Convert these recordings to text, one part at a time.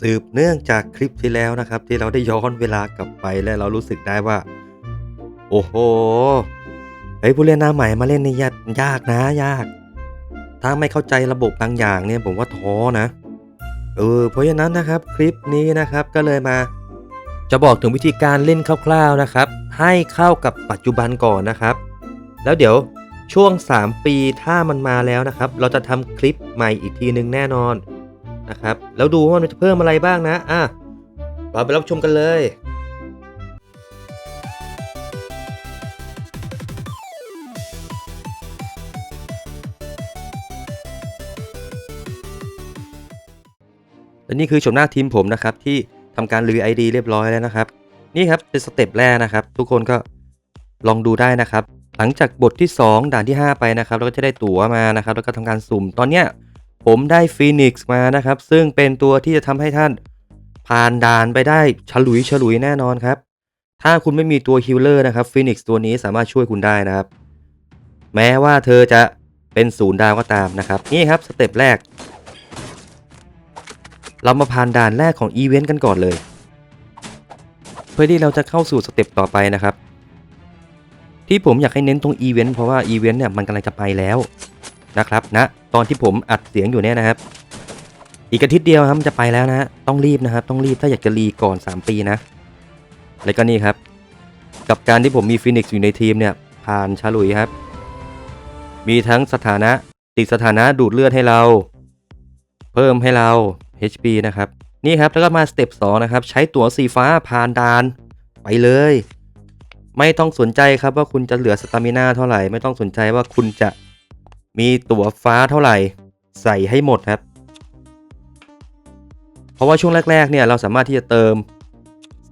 สืบเนื่องจากคลิปที่แล้วนะครับ ที่เราได้ย้อนเวลากลับไปและเรารู้สึกได้ว่า โอ้โหเฮ้ยผู้เล่นหน้าใหม่มาเล่นนี่ยากยากนะยาก ถ้าไม่เข้าใจระบบบางอย่างเนี่ยผมว่าท้อนะเออเพราะฉะนั้นนะครับคลิปนี้นะครับก็เลยมา จะบอกถึงวิธีการเล่นคร่าวๆนะครับ ให้เข้ากับปัจจุบันก่อนนะครับ แล้วเดี๋ยวช่วง 3 ปีถ้ามันมาแล้วนะครับ เราจะทำคลิปใหม่อีกทีหนึ่งแน่นอน นะครับ แล้วดูว่ามันจะเพิ่มอะไรบ้างนะอะเราไปรับชมกันเลยและนี่คือชมหน้าทีมผมนะครับที่ทำการรีไอดีเรียบร้อยแล้วนะครับ นี่ครับเป็นสเต็ปแรกนะครับ ทุกคนก็ลองดูได้นะครับ หลังจากบทที่ 2 ด่านที่ 5 ไปนะครับ เราก็จะได้ตั๋วมานะครับ แล้วก็ทำการสุ่มตอนเนี้ย ผมได้ฟีนิกซ์มานะครับ ซึ่งเป็นตัวที่จะทำให้ท่านผ่านด่านไปได้ฉลุยฉลุยแน่นอนครับ ถ้าคุณไม่มีตัวฮิลเลอร์นะครับฟีนิกซ์ตัวนี้สามารถช่วยคุณได้นะครับ แม้ว่าเธอจะเป็นศูนย์ดาวก็ตามนะครับ นี่ครับสเต็ปแรก เรามาผ่านด่านแรกของอีเวนต์กันก่อนเลย เพื่อที่เราจะเข้าสู่สเต็ปต่อไปนะครับ ที่ผมอยากให้เน้นตรงอีเวนต์เพราะว่าอีเวนต์เนี่ยมันกำลังจะไปแล้ว นะครับนะตอนที่ผมอัดเสียงอยู่เนี่ยนะครับ อีกอาทิตย์เดียวครับจะไปแล้วนะฮะต้องรีบนะครับ ต้องรีบถ้าอยากจะรีก่อน 3 ปีนะแล้วก็นี่ครับ กับการที่ผมมีฟินิกซ์อยู่ในทีมเนี่ย ผ่านชาลุยครับ มีทั้งสถานะติดสถานะดูดเลือดให้เรา เพิ่มให้เรา HP นะครับนี่ครับแล้วก็มาสเต็ป2นะครับ ใช้ตั๋วสีฟ้าผ่านด่านไปเลย ไม่ต้องสนใจครับว่าคุณจะเหลือสตามิน่าเท่าไหร่ ไม่ต้องสนใจว่าคุณจะ มีตั๋วฟ้าเท่าไหร่ ใส่ให้หมดครับ เพราะว่าช่วงแรก ๆ เนี่ยเราสามารถที่จะเติม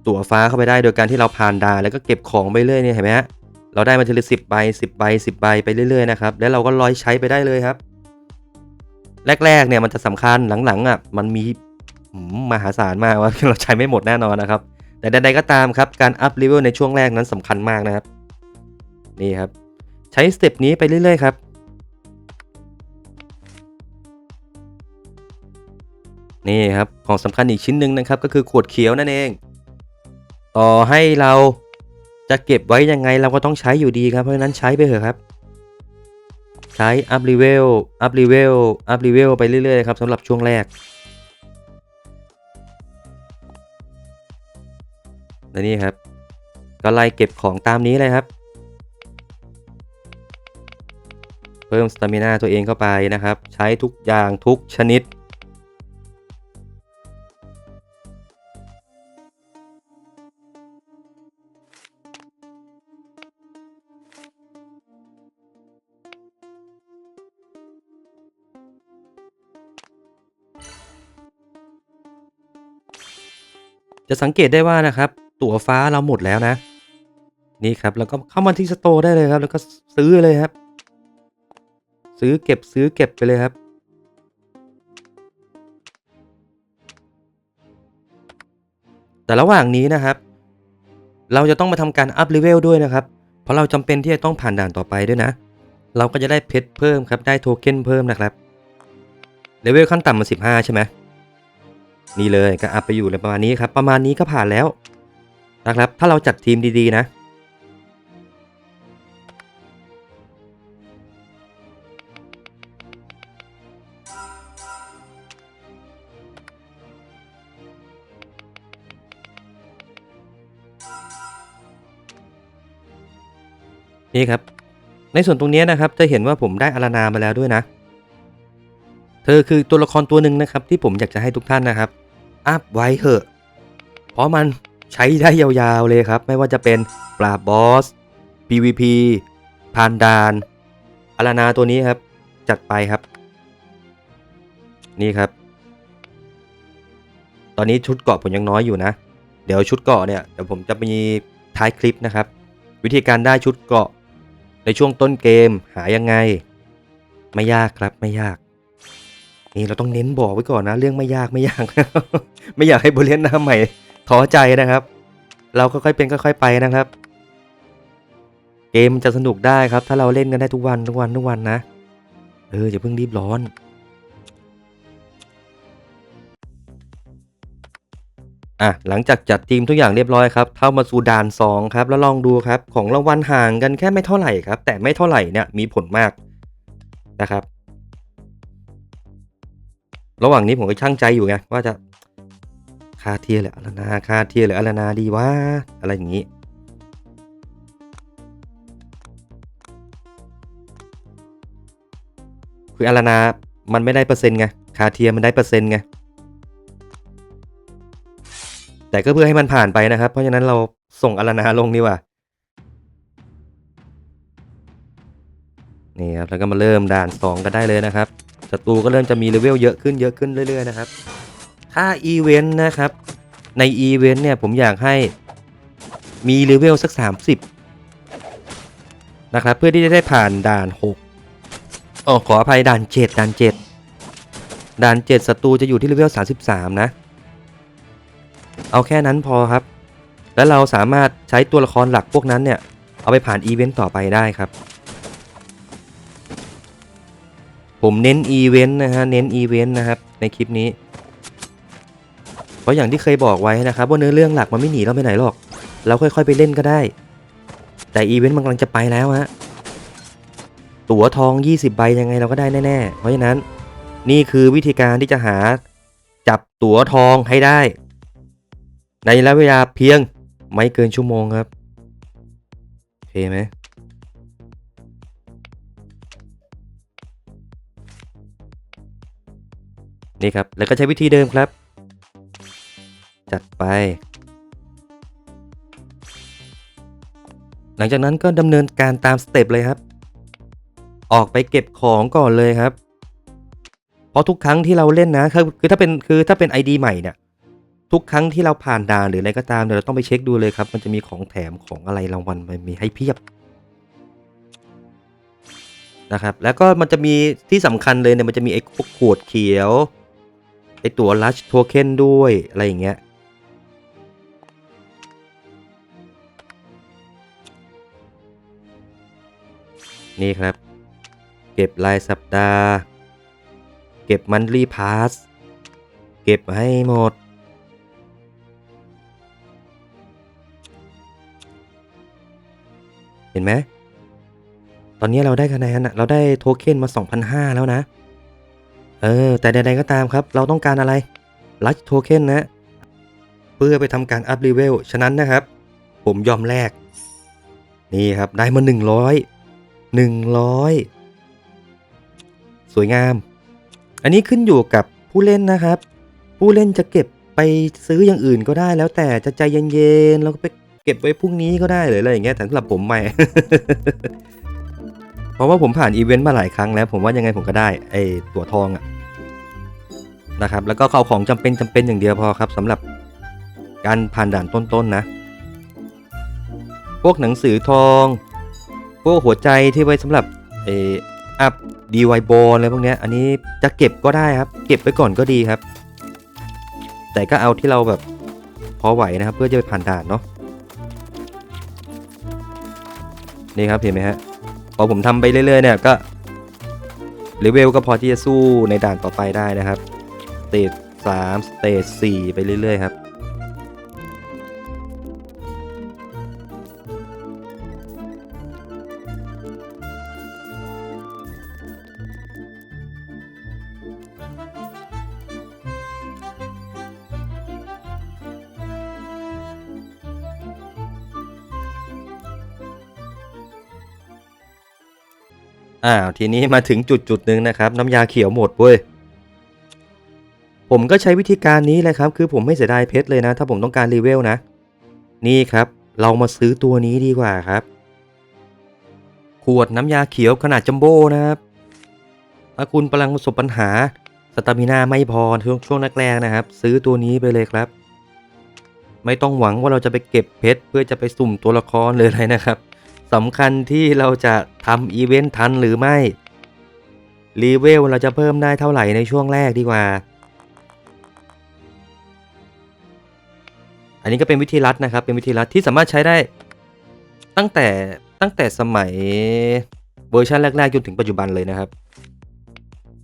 ตั๋วฟ้าเข้าไปได้โดยการที่เราผ่านด่านแล้วก็เก็บของไปเรื่อยเนี่ยเห็นไหมฮะเราได้มาทีละสิบใบสิบใบสิบใบไปเรื่อยๆนะครับแล้วเราก็ร้อยใช้ไปได้เลยครับ แรกๆเนี่ยมันจะสำคัญหลังๆอะมันมีมหาศาลมากว่าเราใช้ไม่หมดแน่นอนนะครับ แต่ใดๆก็ตามครับการอัพเลเวลในช่วงแรกนั้นสำคัญมากนะครับ นี่ครับ ใช้สเต็ปนี้ไปเรื่อยๆครับ นี่ครับของสำคัญอีกชิ้นหนึ่งนะครับก็คือขวดเขียวนั่นเอง ต่อให้เราจะเก็บไว้ยังไงเราก็ต้องใช้อยู่ดีครับ เพราะฉะนั้นใช้ไปเถอะครับ ใช้อัพรีเวลอัพรีเวลอัพรีเวลไปเรื่อยๆครับสำหรับช่วงแรกและนี่ครับ ก็ไล่เก็บของตามนี้เลยครับ เพิ่มสตามินาตัวเองเข้าไปนะครับ ใช้ทุกอย่างทุกชนิด จะสังเกตได้ว่านะครับ ตั๋วฟ้าเราหมดแล้วนะ นี่ครับแล้วก็เข้ามาที่สโตร์ได้เลยครับ แล้วก็ซื้อเลยครับ ซื้อเก็บซื้อเก็บไปเลยครับ แต่ระหว่างนี้นะครับ เราจะต้องมาทำการอัพเลเวลด้วยนะครับ เพราะเราจำเป็นที่จะต้องผ่านด่านต่อไปด้วยนะ เราก็จะได้เพชรเพิ่มครับ ได้โทเค็นเพิ่มนะครับเลเวลขั้นต่ำมัน15 ใช่ไหม นี่เลยก็อัพไปอยู่เลยประมาณนี้ครับ ประมาณนี้ก็ผ่านแล้วนะครับ ถ้าเราจัดทีมดีๆนะ นี่ครับ ในส่วนตรงนี้นะครับจะเห็นว่าผมได้อารานามาแล้วด้วยนะ เธอคือตัวละครตัวหนึ่งนะครับ ที่ผมอยากจะให้ทุกท่านนะครับ อัพไว้เถอะ เพราะมันใช้ได้ยาวๆเลยครับ ไม่ว่าจะเป็นปราบบอส PVP ผ่านดานอารานาตัวนี้ครับ จัดไปครับ นี่ครับ ตอนนี้ชุดเกาะผมยังน้อยอยู่นะ เดี๋ยวชุดเกาะเนี่ยเดี๋ยวผมจะมีท้ายคลิปนะครับ วิธีการได้ชุดเกาะในช่วงต้นเกมหายังไง ไม่ยากครับไม่ยาก นี่เราต้องเน้นบอกไว้ก่อนนะ เรื่องไม่ยากไม่ยาก ไม่อยากให้บริเลียนหน้าใหม่ท้อใจนะครับ เราค่อยๆเป็นค่อยๆไปนะครับ เกมมันจะสนุกได้ครับ ถ้าเราเล่นกันได้ทุกวันทุกวันทุกวันนะ เอออย่าเพิ่งรีบร้อนอะหลังจากจัดทีมทุกอย่างเรียบร้อยครับเข้ามาสู่ด่าน2ครับแล้วลองดูครับของรางวัลห่างกันแค่ไม่เท่าไหร่ครับ แต่ไม่เท่าไหร่เนี่ยมีผลมากนะครับ ระหว่างนี้ผมก็ช่างใจอยู่ไงว่าจะคาเทียหรืออารานาคาเทียหรืออารานาดีวะอะไรอย่างนี้ คืออารานามันไม่ได้เปอร์เซ็นต์ไงคาเทียมันได้เปอร์เซ็นต์ไงแต่ก็เพื่อให้มันผ่านไปนะครับ เพราะฉะนั้นเราส่งอารานาลงดีกว่านี่ครับแล้วก็มาเริ่มด่าน 2 กันได้เลยนะครับ ศัตรูก็เริ่มจะมีเลเวลเยอะขึ้นเยอะขึ้นเรื่อยๆนะครับ ถ้าอีเวนต์นะครับ ในอีเวนต์เนี่ยผมอยากให้มีเลเวลสัก 30 นะครับ เพื่อที่จะได้ผ่านด่าน 6 อ๋อขออภัยด่าน 7 ด่าน 7 ด่าน 7ศัตรูจะอยู่ที่เลเวล 33 นะ เอาแค่นั้นพอครับ แล้วเราสามารถใช้ตัวละครหลักพวกนั้นเนี่ย เอาไปผ่านอีเวนต์ต่อไปได้ครับ ผมเน้นอีเวนต์นะฮะ เน้นอีเวนต์นะครับ ในคลิปนี้ เพราะอย่างที่เคยบอกไว้นะครับว่าเนื้อเรื่องหลักมันไม่หนีเราไปไหนหรอก เราค่อยๆไปเล่นก็ได้ แต่อีเวนต์มันกำลังจะไปแล้วฮะ ตั๋วทอง 20 ใบยังไงเราก็ได้แน่ๆ เพราะฉะนั้นนี่คือวิธีการที่จะหาจับตั๋วทองให้ได้ ในระยะเวลาเพียงไม่เกินชั่วโมงครับโอเคไหม นี่ครับ แล้วก็ใช้วิธีเดิมครับ จัดไป หลังจากนั้นก็ดำเนินการตามสเต็ปเลยครับ ออกไปเก็บของก่อนเลยครับ เพราะทุกครั้งที่เราเล่นนะคือถ้าเป็นคือถ้าเป็น ID ใหม่เนี่ยทุกครั้งที่เราผ่านด่านหรืออะไรก็ตามเนี่ยเราต้องไปเช็คดูเลยครับ มันจะมีของแถมของอะไรรางวัลมันมีให้เพียบนะครับ แล้วก็มันจะมีที่สำคัญเลยเนี่ยมันจะมีไอ้พวกขวดเขียว อตัวลัชโทเค็นด้วยอะไรอย่างเงี้ยนี่ครับ เก็บรายสัปดาห์ เก็บมันรีพาสเก็บให้หมด เห็นไหม ตอนนี้เราได้คะแนนเราได้โทเค็นมา 2,500 แล้วนะ เออ แต่ใดๆก็ตามครับ เราต้องการอะไรลัชโทเค็นนะ เพื่อไปทำการอัพเลเวล ฉะนั้นนะครับ ผมยอมแลก นี่ครับ ได้มา 100 100 สวยงาม อันนี้ขึ้นอยู่กับผู้เล่นนะครับ ผู้เล่นจะเก็บไปซื้ออย่างอื่นก็ได้แล้วแต่จะใจเย็นๆ แล้วก็ไปเก็บไว้พรุ่งนี้ก็ได้หรืออะไรอย่างเงี้ยแต่สำหรับผมไม่ เพราะว่าผมผ่านอีเวนต์มาหลายครั้งแล้วผมว่ายังไงผมก็ได้ไอตัวทองอะนะครับแล้วก็เอาของจำเป็นจำเป็นอย่างเดียวพอครับสำหรับการผ่านด่านต้นๆนนะ พวกหนังสือทอง พวกหัวใจที่ไว้สำหรับเอออัพดีไวบอลอะไรพวกเนี้ยอันนี้จะเก็บก็ได้ครับ เก็บไว้ก่อนก็ดีครับ แต่ก็เอาที่เราแบบพอไหวนะครับ เพื่อจะไปผ่านด่านเนาะนี่ครับเห็นไหมฮะ พอผมทำไปเรื่อยๆเนี่ยก็เลเวลก็พอที่จะสู้ในด่านต่อไปได้นะครับสเตจสามสเตจสี่ไปเรื่อยๆครับ อ้าวทีนี้มาถึงจุดจุดหนึ่งนะครับ น้ำยาเขียวหมดเว้ยผมก็ใช้วิธีการนี้แหละครับ คือผมไม่เสียดายเพชรเลยนะ ถ้าผมต้องการรีเวลนะ นี่ครับ เรามาซื้อตัวนี้ดีกว่าครับ ขวดน้ำยาเขียวขนาดจัมโบ้นะครับถ้าคุณกำลังประสบปัญหาสตามินาไม่พอช่วงช่วงแรกๆนะครับ ซื้อตัวนี้ไปเลยครับ ไม่ต้องหวังว่าเราจะไปเก็บเพชรเพื่อจะไปสุ่มตัวละครเลยอะไรนะครับ สำคัญที่เราจะทำอีเวนต์ทันหรือไม่รีเวลเราจะเพิ่มได้เท่าไหร่ในช่วงแรกดีกว่า อันนี้ก็เป็นวิธีลัดนะครับ เป็นวิธีลัดที่สามารถใช้ได้ตั้งแต่ตั้งแต่สมัยเวอร์ชันแรก ๆ จนถึงปัจจุบันเลยนะครับ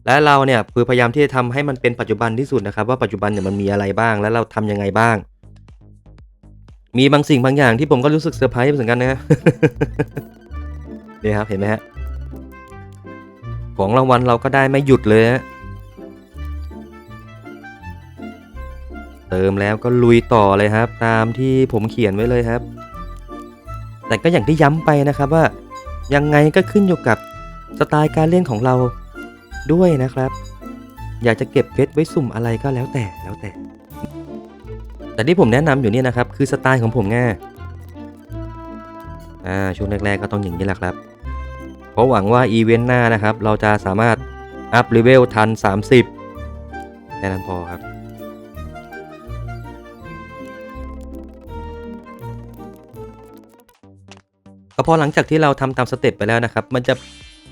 และเราเนี่ยคือพยายามที่จะทำให้มันเป็นปัจจุบันที่สุดนะครับ ว่าปัจจุบันเนี่ยมันมีอะไรบ้าง และเราทำยังไงบ้าง มีบางสิ่งบางอย่างที่ผมก็รู้สึกเซอร์ไพรส์เหมือนกันนะนี่ครับเห็นไหมฮะของรางวัลเราก็ได้ไม่หยุดเลยฮะเติมแล้วก็ลุยต่อเลยครับ ตามที่ผมเขียนไว้เลยครับ แต่ก็อย่างที่ย้ำไปนะครับว่า ยังไงก็ขึ้นอยู่กับสไตล์การเล่นของเราด้วยนะครับ อยากจะเก็บเพชรไว้สุ่มอะไรก็แล้วแต่แล้วแต่ แต่ที่ผมแนะนำอยู่เนี่ยนะครับคือสไตล์ของผมไง่าอ่าช่วงแรกๆก็ต้องอย่างนี้แหละครับ เพราะหวังว่าอีเวนต์หน้านะครับ เราจะสามารถอัพเลเวลทัน 30 แค่นั้นพอครับ ก็พอหลังจากที่เราทำตามสเต็ปไปแล้วนะครับ มันจะ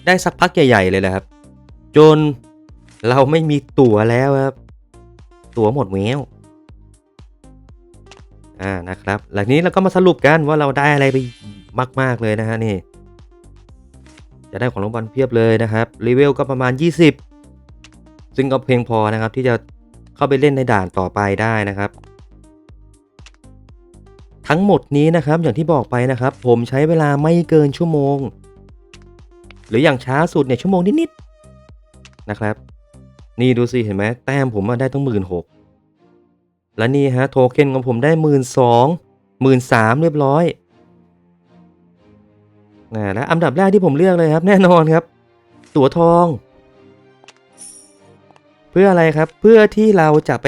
ได้สักพักใหญ่ๆเลยแหละครับ จนเราไม่มีตั๋วแล้วครับ ตั๋วหมดแวว อ่านะครับ หลังนี้เราก็มาสรุปกันว่าเราได้อะไรไปมาก ๆ เลยนะฮะนี่ จะได้ของรางวัลเพียบเลยนะครับรีเวลก็ประมาณ 20 ซึ่งก็เพียงพอนะครับที่จะเข้าไปเล่นในด่านต่อไปได้นะครับ ทั้งหมดนี้นะครับอย่างที่บอกไปนะครับ ผมใช้เวลาไม่เกินชั่วโมง หรืออย่างช้าสุดเนี่ยชั่วโมงนิดๆนะครับ นี่ดูสิเห็นไหมแต้มผมได้ตั้งหมื่นหก และนี่ฮะโทเค็นของผมได้หมื่นสองหมื่นสามเรียบร้อยนะและอันดับแรกที่ผมเลือกเลยครับ แน่นอนครับ ตั๋วทอง เพื่ออะไรครับเพื่อที่เราจะไป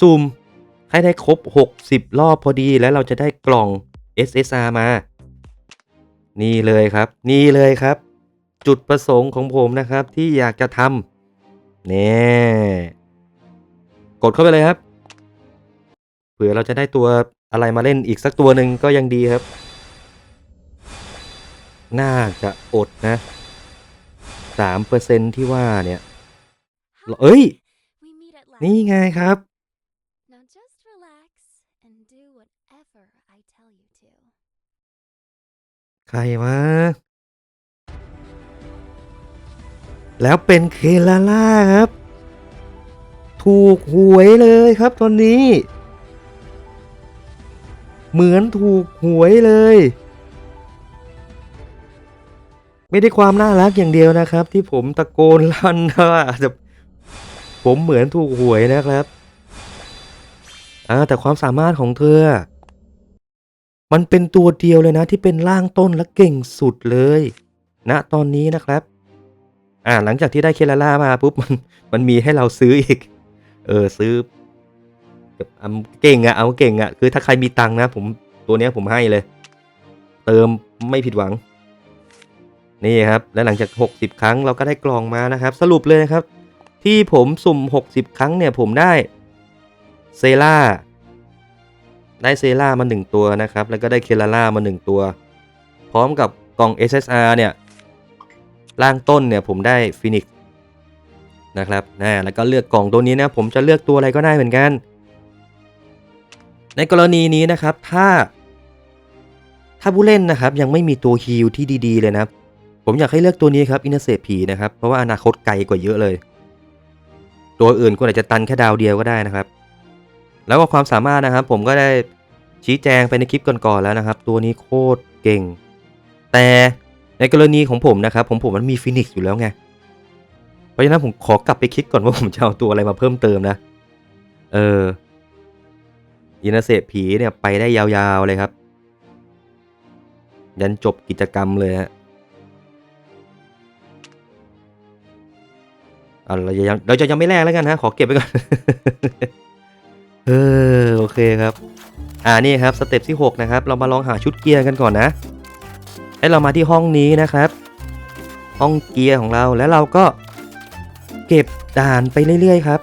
ซูมให้ได้ครบ 60 รอบพอดีแล้วเราจะได้กล่อง SSR มา นี่เลยครับ นี่เลยครับ จุดประสงค์ของผมนะครับที่อยากจะทำนี่กดเข้าไปเลยครับ เผื่อเราจะได้ตัวอะไรมาเล่นอีกสักตัวหนึ่งก็ยังดีครับ น่าจะอดนะ3%ที่ว่าเนี่ยเอ้ย We meet at last. นี่ไงครับ Now just relax and do whatever I tell you to. ใครวะ แล้วเป็นเคลาล่าครับ ถูกหวยเลยครับตอนนี้ เหมือนถูกหวยเลย ไม่ได้ความน่ารักอย่างเดียวนะครับ ที่ผมตะโกนลั่นว่าจะผมเหมือนถูกหวยนะครับอ่าแต่ความสามารถของเธอ มันเป็นตัวเดียวเลยนะ ที่เป็นร่างต้นและเก่งสุดเลยณนะตอนนี้นะครับ อ่าหลังจากที่ได้เคลาล่ามาปุ๊บมันมันมีให้เราซื้ออีก เออซื้อ แบบเอาเก่งอะเอาเก่งอะคือถ้าใครมีตังค์นะ ผมตัวเนี้ยผมให้เลย เติมไม่ผิดหวัง นี่ครับ และหลังจาก 60 ครั้งเราก็ได้กล่องมานะครับ สรุปเลยนะครับ ที่ผมสุ่ม 60 ครั้งเนี่ยผมได้เซล่าได้เซล่ามา 1 ตัวนะครับ แล้วก็ได้เคลาล่ามา 1 ตัว พร้อมกับกล่อง SSR เนี่ยล่างต้นเนี่ยผมได้ฟินิกนะครับนะแล้วก็เลือกกล่องตัวนี้นะผมจะเลือกตัวอะไรก็ได้เหมือนกัน ในกรณีนี้นะครับถ้า ถ้าผู้เล่นนะครับ ยังไม่มีตัวฮิลที่ดีๆเลยนะครับ ผมอยากให้เลือกตัวนี้ครับอินเตอร์เซผีนะครับ เพราะว่าอนาคตไกลกว่าเยอะเลย ตัวอื่นคุณอาจจะตันแค่ดาวเดียวก็ได้นะครับ แล้วก็ความสามารถนะครับ ผมก็ได้ชี้แจงไปในคลิปก่อนๆแล้วนะครับ ตัวนี้โคตรเก่ง แต่ในกรณีของผมนะครับ ผมผมมันมีฟินิกซ์อยู่แล้วไงเพราะฉะนั้นผมขอกลับไปคิดก่อนว่าผมจะเอาตัวอะไรมาเพิ่มเติมนะ เออ อินาเซผีเนี่ยไปได้ยาวๆเลยครับ ยันจบกิจกรรมเลยฮะเราจะยังเราจะยังไม่แลกแล้วกันฮะขอเก็บไว้ก่อนเออโอเคครับ อ่านี่ครับสเต็ปที่ 6 นะครับ เรามาลองหาชุดเกียร์กันก่อนนะให้เรามาที่ห้องนี้นะครับ ห้องเกียร์ของเราแล้วเราก็เก็บด่านไปเรื่อยๆครับ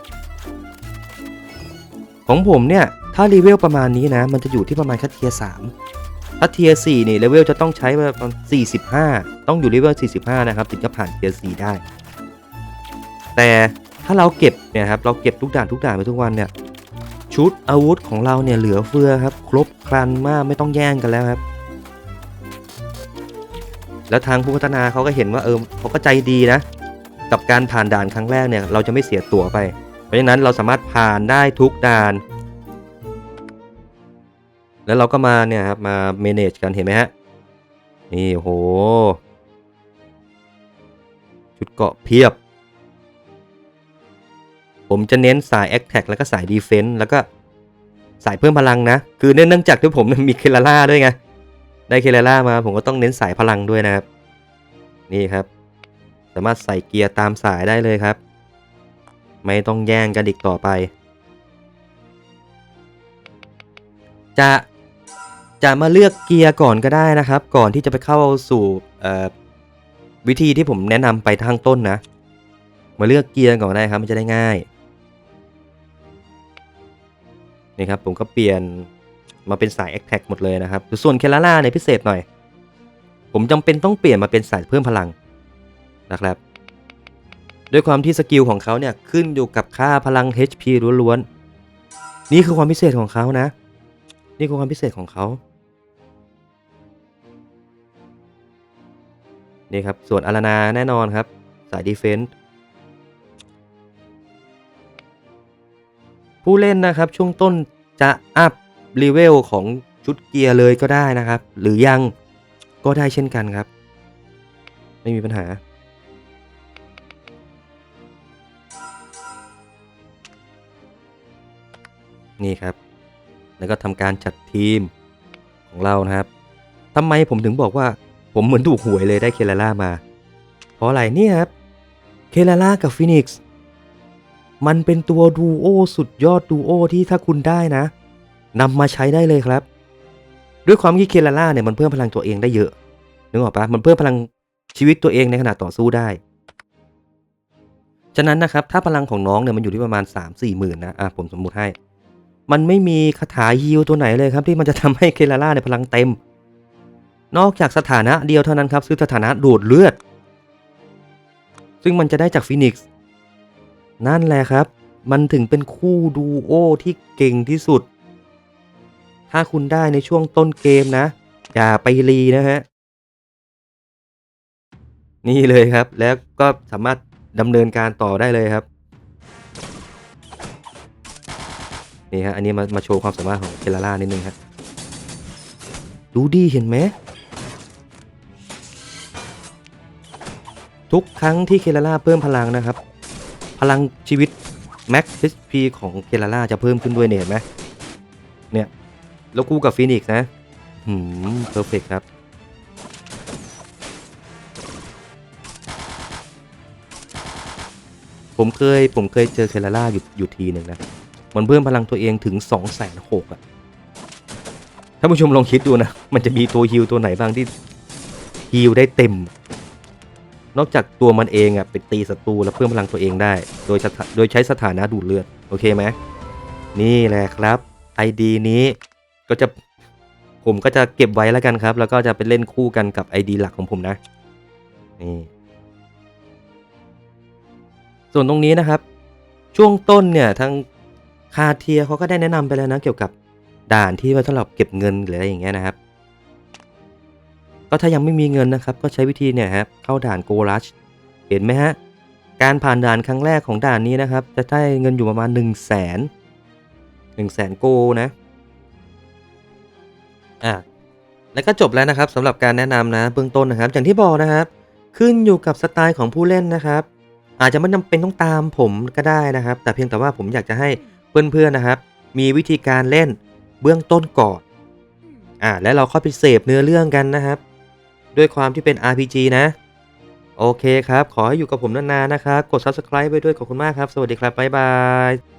ของผมเนี่ย ถ้ารีเวลประมาณนี้นะ มันจะอยู่ที่ประมาณแค่เทียร์สามถ้าเทียร์สี่นี่เลเวลจะต้องใช้ประมาณ45 ต้องอยู่เลเวล45 นะครับ ถึงจะผ่านเทียร์สี่ได้ แต่ถ้าเราเก็บเนี่ยครับเราเก็บทุกด่านทุกด่านไปทุกวันเนี่ยชุดอาวุธของเราเนี่ยเหลือเฟือครับ ครบครันมากไม่ต้องแย่งกันแล้วครับ แล้วทางผู้พัฒนาเขาก็เห็นว่าเออเขาก็ใจดีนะ กับการผ่านด่านครั้งแรกเนี่ยเราจะไม่เสียตั๋วไป เพราะฉะนั้นเราสามารถผ่านได้ทุกด่าน แล้วเราก็มาเนี่ยครับมา manage กันเห็นไหมฮะ นี่โห ชุดเกาะเพียบ ผมจะเน้นสาย Attack แล้วก็สาย Defense แล้วก็สายเพิ่มพลังนะ คือเนื่องจากที่ผมมีเคลาร่าด้วยไง ได้เคลาร่ามาผมก็ต้องเน้นสายพลังด้วยนะครับ นี่ครับ สามารถใส่เกียร์ตามสายได้เลยครับ ไม่ต้องแย่งกันอีกต่อไปจะ จะมาเลือกเกียร์ก่อนก็ได้นะครับ ก่อนที่จะไปเข้าสู่วิธีที่ผมแนะนำไปทางต้นนะ มาเลือกเกียร์ก่อนได้ครับ มันจะได้ง่ายนี่ครับผมก็เปลี่ยนมาเป็นสาย Attack หมดเลยนะครับส่วนเคลาร่าเนี่ยพิเศษหน่อย ผมจำเป็นต้องเปลี่ยนมาเป็นสายเพิ่มพลังนะครับด้วยความที่สกิลของเขาเนี่ยขึ้นอยู่กับค่าพลัง HP ล้วนๆนี่คือความพิเศษของเขานะ นี่คือความพิเศษของเขา นี่ครับ ส่วนอารานาแน่นอนครับ สายดีเฟนส์ผู้เล่นนะครับช่วงต้นจะอัพรีเวลของชุดเกียร์เลยก็ได้นะครับ หรือยังก็ได้เช่นกันครับ ไม่มีปัญหา นี่ครับ แล้วก็ทำการจัดทีมของเรานะครับทำไมผมถึงบอกว่า ผมเหมือนถูกหวยเลยได้เคลาร่ามา เพราะอะไรเนี่ยครับ เคลาร่ากับฟินิกซ์มันเป็นตัวดูโอสุดยอดดูโอที่ถ้าคุณได้นะนำมาใช้ได้เลยครับ ด้วยความที่เคลาร่าเนี่ยมันเพิ่มพลังตัวเองได้เยอะนึกออกปะมันเพิ่มพลังชีวิตตัวเองในขณะต่อสู้ได้ ฉะนั้นนะครับ ถ้าพลังของน้องเนี่ยมันอยู่ที่ประมาณ 3-4หมื่นนะอะผมสมมุติให้ มันไม่มีคาถาฮีลตัวไหนเลยครับ ที่มันจะทำให้เคลาร่าในยพลังเต็ม นอกจากสถานะเดียวเท่านั้นครับคือสถานะดูดเลือด ซึ่งมันจะได้จากฟินิกซ์นั่นแหละครับ มันถึงเป็นคู่ดูโอที่เก่งที่สุด ถ้าคุณได้ในช่วงต้นเกมนะ อย่าไปรีนะฮะ นี่เลยครับ แล้วก็สามารถดำเนินการต่อได้เลยครับ นี่ฮะ อันนี้มามาโชว์ความสามารถของเคลาร่านิดนึงครับดูดีเห็นไหม ทุกครั้งที่เคลาร่าเพิ่มพลังนะครับ พลังชีวิต Max HP ของเคลาร่าจะเพิ่มขึ้นด้วยเนี่ยเห็นไหมเนี่ยแล้วคู่กับฟินิกซ์นะหืมเพอร์เฟกครับ ผมเคยผมเคยเจอเคลาร่าอยู่อยู่ทีหนึ่งนะ มันเพิ่มพลังตัวเองถึง2องแสนหกอะท่านผู้ชมลองคิดดูนะ มันจะมีตัวฮิลตัวไหนบ้างที่ฮิลได้เต็ม นอกจากตัวมันเองอะไปตีศัตรูแล้วเพิ่มพลังตัวเองได้ โดยโดยใช้สถานะดูดเลือด โอเคไหมนี่แหละครับ ID นี้ก็จะผมก็จะเก็บไว้แล้วกันครับ แล้วก็จะไปเล่นคู่กันกับ ID หลักของผมนะ นี่ ส่วนตรงนี้นะครับ ช่วงต้นเนี่ยทางคาเทียเขาก็ได้แนะนำไปแล้วนะเกี่ยวกับด่านที่ไว้สำหรับเก็บเงินหรืออะไรอย่างเงี้ยนะครับ ก็ถ้ายังไม่มีเงินนะครับ ก็ใช้วิธีเนี่ยครับเข้าด่านโกลัชเห็นไหมฮะ การผ่านด่านครั้งแรกของด่านนี้นะครับ จะได้เงินอยู่ประมาณ 1 0 0 0 0แสนหนึ่งแสนโกนะอะแล้วก็จบแล้วนะครับสำหรับการแนะนำนะเบื้องต้นนะครับ อย่างที่บอกนะครับ ขึ้นอยู่กับสไตล์ของผู้เล่นนะครับ อาจจะไม่จำเป็นต้องตามผมก็ได้นะครับ แต่เพียงแต่ว่าผมอยากจะให้เพื่อนๆนะครับ มีวิธีการเล่นเบื้องต้นก่อนอ่าแล้วเราค่อยไปเสพเนื้อเรื่องกันนะครับ ด้วยความที่เป็น RPG นะ โอเคครับ ขอให้อยู่กับผมนานๆนะครับ กด subscribe ไปด้วยขอบคุณมากครับ สวัสดีครับ บ๊ายบาย